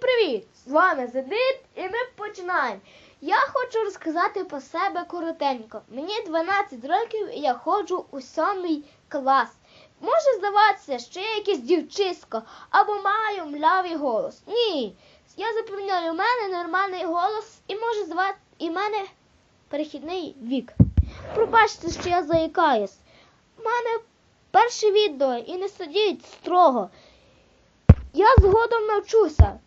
привіт! З вами Зедит і ми починаємо. Я хочу розказати про себе коротенько. Мені 12 років і я ходжу у сьомий клас. Може здаватися, що я якесь дівчисько або маю млявий голос. Ні. Я запевняю, у мене нормальний голос і може здавати і в мене перехідний вік. Пробачте, що я заїкаюсь. У мене перше відео і не судіть строго. Я згодом навчуся.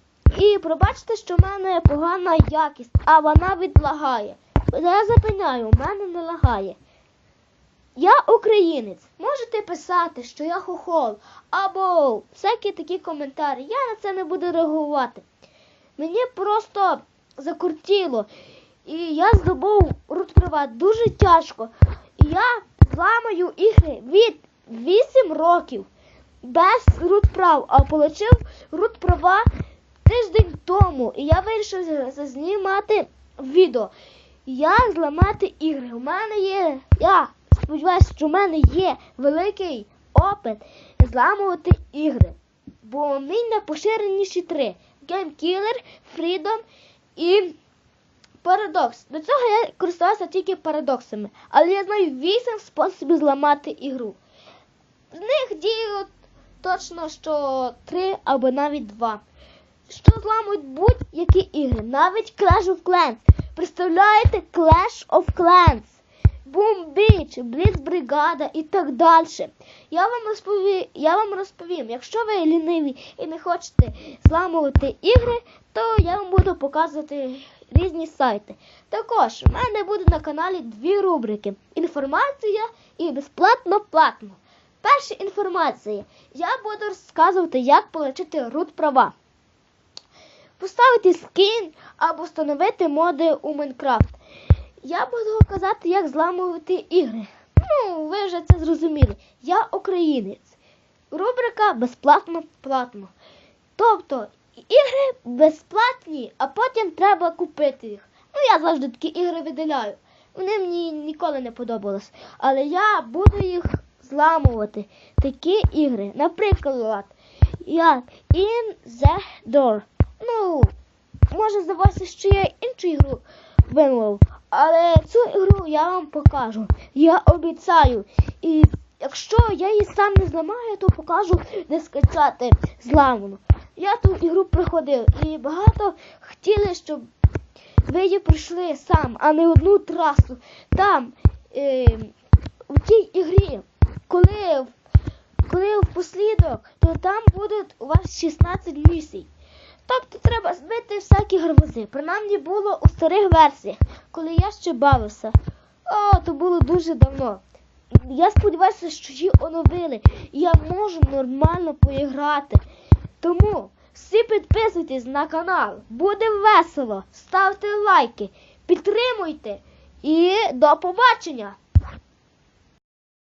І пробачте, що в мене погана якість, а вона відлагає. Я запевняю, в мене не лагає. Я українець. Можете писати, що я хохол, або всякі такі коментарі. Я на це не буду реагувати. Мені просто закуртіло. І я здобув рут права дуже тяжко. І я зламаю ігри від 8 років без рут прав, а отримав рут права тиждень тому. І я вирішив знімати відео. Як зламати ігри. У мене є. Я сподіваюся, що в мене є великий опит зламувати ігри. Бо мій найпоширеніші три: Game Killer, Freedom і Paradox. До цього я користувався тільки парадоксами. Але я знаю 8 способів зламати ігру. З них діють точно що 3 або навіть 2 що зламують будь-які ігри, навіть Clash of Clans. Представляєте Clash of Clans, Boom Beach, Blitz Бригада і так далі. Я вам розповім, я вам розповім, якщо ви ліниві і не хочете зламувати ігри, то я вам буду показувати різні сайти. Також у мене буде на каналі дві рубрики: інформація і безплатно платно. Перша інформація. Я буду розказувати, як отримати рут права поставити скін або встановити моди у Майнкрафт. Я буду казати, як зламувати ігри. Ну, ви вже це зрозуміли. Я українець. Рубрика безплатно платно. Тобто ігри безплатні, а потім треба купити їх. Ну, я завжди такі ігри виділяю. Вони мені ніколи не подобались. Але я буду їх зламувати. Такі ігри. Наприклад, як In the Door. Ну, може здаватися, що я іншу ігру вимовив, але цю ігру я вам покажу. Я обіцяю. І якщо я її сам не зламаю, то покажу, де скачати зламану. Я ту ігру проходив і багато хотіли, щоб ви її пройшли сам, а не одну трасу. Там, е, в тій ігрі, коли, коли впослідок, то там будуть у вас 16 місій. Тобто треба збити всякі гарбузи. Принаймні було у старих версіях, коли я ще бавився. О, то було дуже давно. Я сподіваюся, що її оновили, і я можу нормально поіграти. Тому всі підписуйтесь на канал. Буде весело. Ставте лайки, підтримуйте і до побачення!